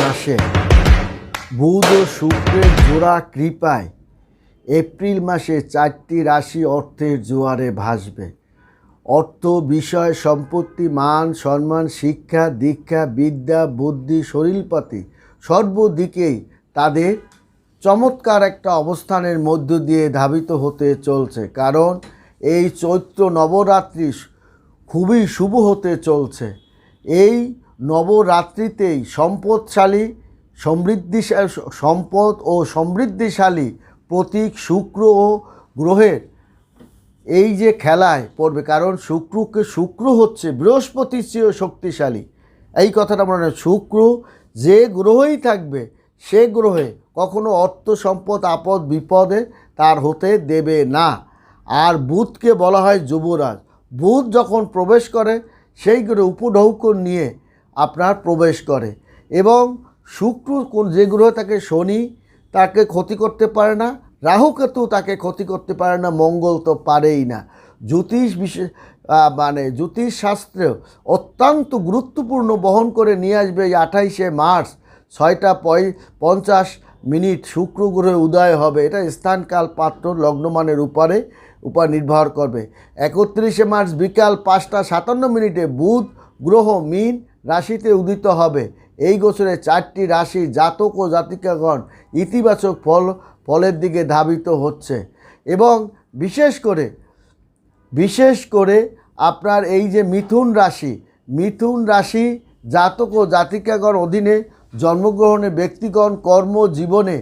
মাসে। বুধ শুক্রের জোড়া কৃপায় এপ্রিল মাসে চারটি রাশি অর্থের জোয়ারে ভাসবে। অর্থ, বিষয়, সম্পত্তি, মান, সম্মান, শিক্ষা, দীক্ষা, বিদ্যা, বুদ্ধি, শরীরপাতি সর্বদিকেই তাদের চমৎকার একটা অবস্থানের মধ্য দিয়ে ধাবিত হতে চলছে। কারণ এই চৈত্র নবরাত্রি খুবই শুভ হতে চলছে। এই নবরাত্রিতেই সম্পদশালী সমৃদ্ধিশালী সম্পদ ও সমৃদ্ধিশালী প্রতীক শুক্র ও গ্রহের এই যে খেলায় পড়বে, কারণ শুক্রকে শুক্র হচ্ছে বৃহস্পতির চেয়েও শক্তিশালী। এই কথাটা মনে শুক্র যে গ্রহই থাকবে, সে গ্রহে কখনো অর্থ সম্পদ, আপদ, বিপদে তার হতে দেবে না। আর বুধকে বলা হয় যুবরাজ। বুধ যখন প্রবেশ করে, সেই গ্রহে উপঢৌকন নিয়ে আপনার প্রবেশ করে এবং শুক্র কোন যে গ্রহ তাকে শনি তাকে ক্ষতি করতে পারে না রাহুকেতু তাকে ক্ষতি করতে পারে না, মঙ্গল তো পারেই না। জ্যোতিষ বিশেষ মানে জ্যোতিষ শাস্ত্রেও অত্যন্ত গুরুত্বপূর্ণ বহন করে নিয়ে আসবে এই আঠাইশে মার্চ, ছয়টা পয় পঞ্চাশ মিনিট শুক্র গ্রহে উদয় হবে। এটা স্থানকাল পাত্র লগ্নমানের উপরে উপর নির্ভর করবে। একত্রিশে মার্চ বিকাল পাঁচটা সাতান্ন মিনিটে বুধ, গ্রহ, মিন রাশিতে উদিত হবে। এই গোচরে চারটি রাশি জাতক ও জাতিকাগণ ইতিবাচক ফল, ফলের দিকে ধাবিত হচ্ছে এবং বিশেষ করে বিশেষ করে আপনার এই যে মিথুন রাশি মিথুন রাশি জাতক ও জাতিকাগণ অধীনে জন্মগ্রহণে ব্যক্তিগণ কর্ম জীবনে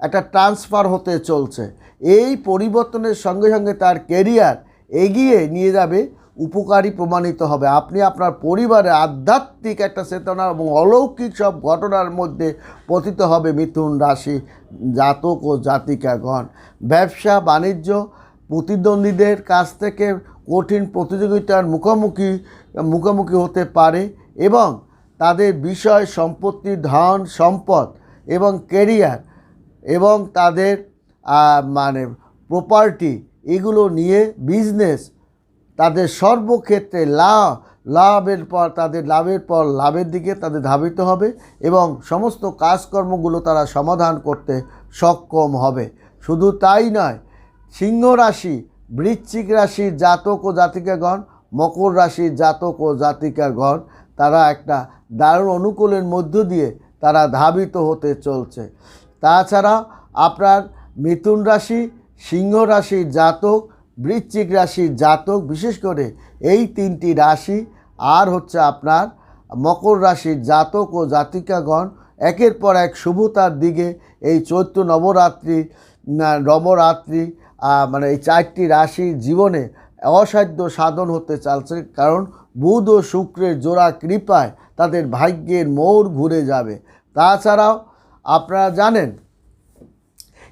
একটা ট্রান্সফার হতে চলছে। এই পরিবর্তনের সঙ্গে সঙ্গে তার কেরিয়ার এগিয়ে নিয়ে যাবে উপকারী প্রমাণিত হবে। আপনি আপনার পরিবারে আধ্যাত্মিক একটা চেতনা এবং অলৌকিক সব ঘটনার মধ্যে পতিত হবে মিথুন রাশি জাতক ও জাতিকাগণ। ব্যবসা, বাণিজ্য, প্রতিদ্বন্দ্বীদের কাছ থেকে কঠিন প্রতিযোগিতার মুখোমুখি মুখোমুখি হতে পারে এবং তাদের বিষয়, সম্পত্তি, ধন, সম্পদ এবং কেরিয়ার এবং তাদের মানে প্রপার্টি এগুলো নিয়ে বিজনেস তাদের সর্বক্ষেত্রে লাভ লাভের পর, তাদের লাভের পর, লাভের দিকে তাদের ধাবিত হবে এবং সমস্ত কাজকর্মগুলো তারা সমাধান করতে সক্ষম হবে। শুধু তাই নয়, সিংহ রাশি, বৃশ্চিক রাশির জাতক ও জাতিকাগণ, মকর রাশির জাতক ও জাতিকাগণ, তারা একটা দারুণ অনুকূলের মধ্য দিয়ে তারা ধাবিত হতে চলছে। তাছাড়া আপনার মিথুন রাশি, সিংহ রাশির জাতক বৃশ্চিক রাশির জাতক, বিশেষ করে এই তিনটি রাশি আর হচ্ছে আপনার মকর রাশির জাতক ও জাতিকাগণ, একের পর এক শুভতার দিকে এই চৈত্র নবরাত্রি নবরাত্রি মানে এই চারটি রাশির জীবনে অসাধ্য সাধন হতে চালছে কারণ বুধ ও শুক্রের জোড়া কৃপায় তাদের ভাগ্যের মোড় ঘুরে যাবে। তাছাড়াও আপনারা জানেন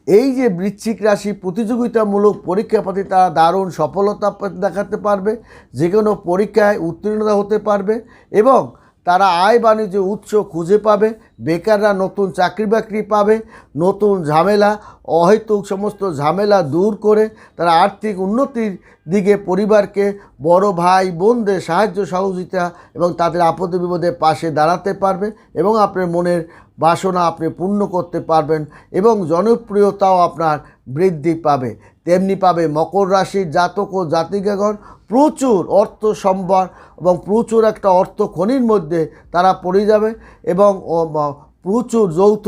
এই যে বৃশ্চিক রাশি প্রতিযোগিতামূলক পরীক্ষা পাতে তারা দারুণ সফলতা দেখাতে পারবে, যে কোনো পরীক্ষায় উত্তীর্ণতা হতে পারবে এবং তারা আয় বাণিজ্য উৎস খুঁজে পাবে, বেকাররা নতুন চাকরি বাকরি পাবে, নতুন ঝামেলা, অহেতুক সমস্ত ঝামেলা দূর করে তারা আর্থিক উন্নতির দিকে পরিবারকে বড় ভাই বোনদের সাহায্য সহযোগিতা এবং তাদের আপদে বিপদে পাশে দাঁড়াতে পারবে এবং আপনার মনের বাসনা আপনি পূর্ণ করতে পারবেন এবং জনপ্রিয়তাও আপনার বৃদ্ধি পাবে। তেমনি পাবে মকর রাশির জাতক ও জাতিকাগণ প্রচুর অর্থ সম্ভার এবং প্রচুর একটা অর্থ খনির মধ্যে তারা পড়ে যাবে এবং প্রচুর যৌথ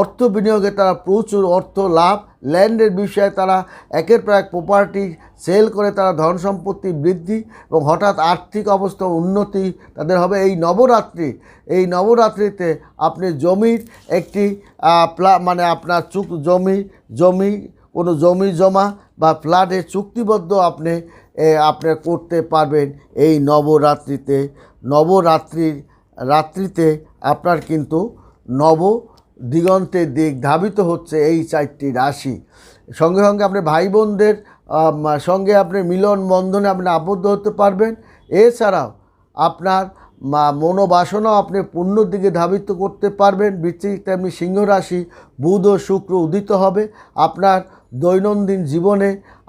অর্থ বিনিয়োগে তারা প্রচুর অর্থ লাভ, ল্যান্ডের বিষয়ে তারা একের পর এক প্রপার্টি সেল করে তারা ধন সম্পত্তি বৃদ্ধি এবং হঠাৎ আর্থিক অবস্থা উন্নতি তাদের হবে। এই নবরাত্রি, এই নবরাত্রিতে আপনি জমির একটি মানে আপনার চুক, জমি জমি, কোনো জমি জমা বা ফ্ল্যাটে চুক্তিবদ্ধ আপনি এ, আপনি করতে পারবেন এই নবরাত্রিতে। নবরাত্রির রাত্রিতে আপনার কিন্তু নব দিগন্তের দিক ধাবিত হচ্ছে এই চারটি রাশি। সঙ্গে সঙ্গে আপনি ভাই বোনদের সঙ্গে আপনি মিলন বন্ধনে আপনি আবদ্ধ হতে পারবেন। এছাড়াও আপনার মনোবাসনাও আপনি পূর্ণর দিকে ধাবিত করতে পারবেন। বৃশ্চিক তেমনি সিংহ রাশি বুধ ও শুক্র উদিত হবে। আপনার দৈনন্দিন জীবনে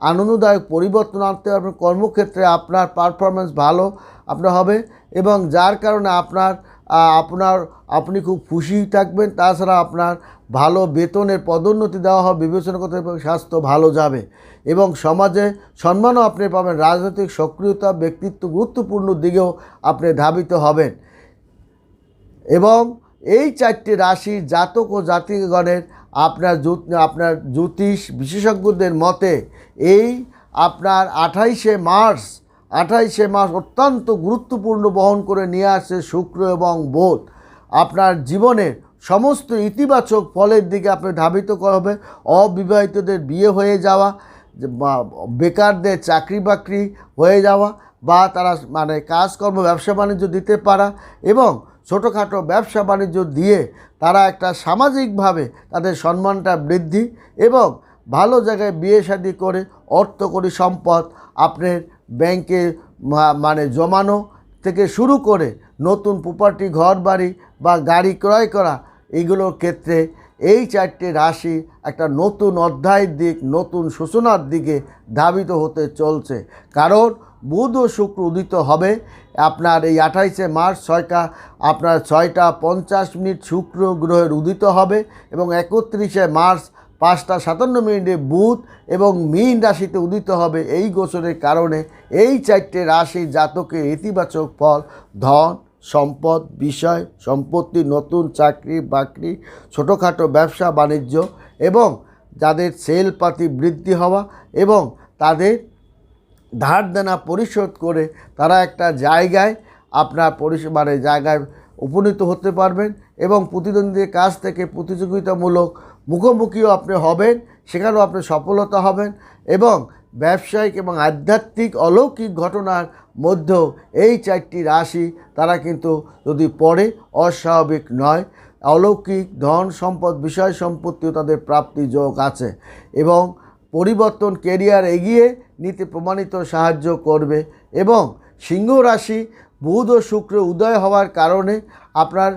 আনন্দদায়ক পরিবর্তন আনতে পারবেন কর্মক্ষেত্রে আপনার পারফরমেন্স ভালো আপনার হবে এবং যার কারণে আপনার আপনার আপনি খুব খুশি থাকবেন। তাছাড়া আপনার ভালো বেতনের পদোন্নতি দেওয়া হবে বিবেচনা করতে হবে, স্বাস্থ্য ভালো যাবে এবং সমাজে সম্মানও আপনি পাবেন। রাজনৈতিক সক্রিয়তা ব্যক্তিত্ব গুরুত্বপূর্ণ দিকেও আপনি ধাবিত হবেন এবং এই চারটি রাশি জাতক ও জাতিগণের আপনার আপনার জ্যোতিষ বিশেষজ্ঞদের মতে এই আপনার আঠাইশে মার্চ আঠাইশে মার্চ অত্যন্ত গুরুত্বপূর্ণ বহন করে নিয়ে আসছে শুক্র এবং বোধ। আপনার জীবনের সমস্ত ইতিবাচক ফলের দিকে আপনি ধাবিত হবে। অবিবাহিতদের বিয়ে হয়ে যাওয়া বেকারদের চাকরি বাকরি হয়ে যাওয়া বা তারা মানে কাজকর্ম, ব্যবসা বাণিজ্য দিতে পারা এবং ছোটোখাটো ব্যবসা বাণিজ্য দিয়ে তারা একটা সামাজিকভাবে তাদের সম্মানটা বৃদ্ধি এবং ভালো জায়গায় বিয়ে শাদি করে অর্থ করি সম্পদ আপনার ব্যাংকে মানে জমানো থেকে শুরু করে নতুন প্রপার্টি ঘর বাড়ি বা গাড়ি ক্রয় করা, এগুলোর ক্ষেত্রে এই চারটে রাশি একটা নতুন অধ্যায়ের দিক, নতুন সূচনার দিকে ধাবিত হতে চলছে। কারণ বুধ ও শুক্র উদিত হবে আপনার এই আঠাইশে মার্চ ছয়টা, আপনার ছয়টা পঞ্চাশ মিনিট শুক্র গ্রহের উদিত হবে এবং একত্রিশে মার্চ পাঁচটা সাতান্ন মিনিটে বুধ এবং মীন রাশিতে উদিত হবে। এই গোচরের কারণে এই চারটে রাশি জাতকের ইতিবাচক ফল ধন সম্পদ, বিষয়, সম্পত্তি, নতুন চাকরি, বাকরি, ছোটোখাটো ব্যবসা, বাণিজ্য এবং যাদের সেলপাতি বৃদ্ধি হওয়া এবং তাদের ধার দেনা পরিশোধ করে তারা একটা জায়গায় আপনার পরিষেবা মানে জায়গায় উপনীত হতে পারবেন এবং প্রতিদ্বন্দ্বীর কাছ থেকে প্রতিযোগিতামূলক মুখোমুখিও আপনি হবেন, সেখানেও আপনি সফলতা হবেন এবং ব্যবসায়িক এবং আধ্যাত্মিক অলৌকিক ঘটনার মধ্যেও এই চারটি রাশি তারা কিন্তু যদি পড়ে, অস্বাভাবিক নয়। অলৌকিক ধন সম্পদ, বিষয় সম্পত্তিও তাদের প্রাপ্তি যোগ আছে এবং পরিবর্তন কেরিয়ার এগিয়ে নিতে প্রমাণিত সাহায্য করবে এবং সিংহ রাশি বুধ ও শুক্র উদয় হওয়ার কারণে আপনার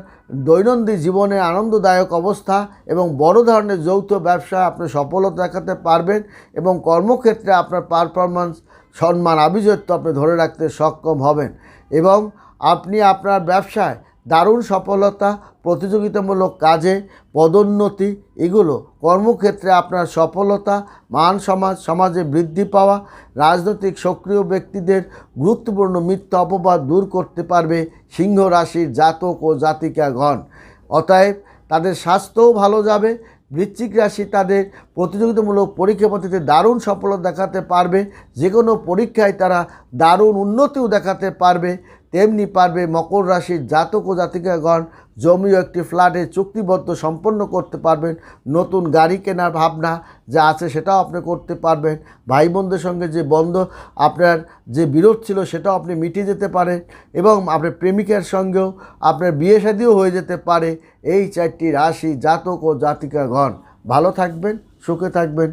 দৈনন্দিন জীবনে আনন্দদায়ক অবস্থা এবং বড় ধরনের যৌথ ব্যবসা আপনি সফলতা দেখাতে পারবেন এবং কর্মক্ষেত্রে আপনার পারফরমেন্স সম্মান আভিজাত্য আপনি ধরে রাখতে সক্ষম হবেন এবং আপনি আপনার ব্যবসায় দারুণ সফলতা, প্রতিযোগিতামূলক কাজে, পদোন্নতি, এগুলো কর্মক্ষেত্রে আপনার সফলতা, মান সমাজ, সমাজে বৃদ্ধি পাওয়া, রাজনৈতিক সক্রিয় ব্যক্তিদের গুরুত্বপূর্ণ মিথ্যা অপবাদ দূর করতে পারবে সিংহ রাশির জাতক ও জাতিকাগণ। অতএব তাদের স্বাস্থ্যও ভালো যাবে, বৃশ্চিক রাশি তাদের প্রতিযোগিতামূলক পরীক্ষা পদ্ধতিতে দারুণ সফলতা দেখাতে পারবে যে কোনো পরীক্ষায় তারা দারুণ উন্নতিও দেখাতে পারবে তেমনি পারবে মকর রাশির জাতক ও জাতিকাগণ জমি একটি ফ্ল্যাটে চুক্তিবদ্ধ সম্পন্ন করতে পারবেন। নতুন গাড়ি কেনার ভাবনা যা আছে সেটাও আপনি করতে পারবেন। ভাই বোনদের সঙ্গে যে বন্ধ, আপনার যে বিরোধ ছিল সেটাও আপনি মিটিয়ে যেতে পারেন এবং আপনার প্রেমিকার সঙ্গেও আপনার বিয়ে শাদিও হয়ে যেতে পারে। এই চারটি রাশি জাতক ও জাতিকাগণ। ভালো থাকবেন, সুখে থাকবেন।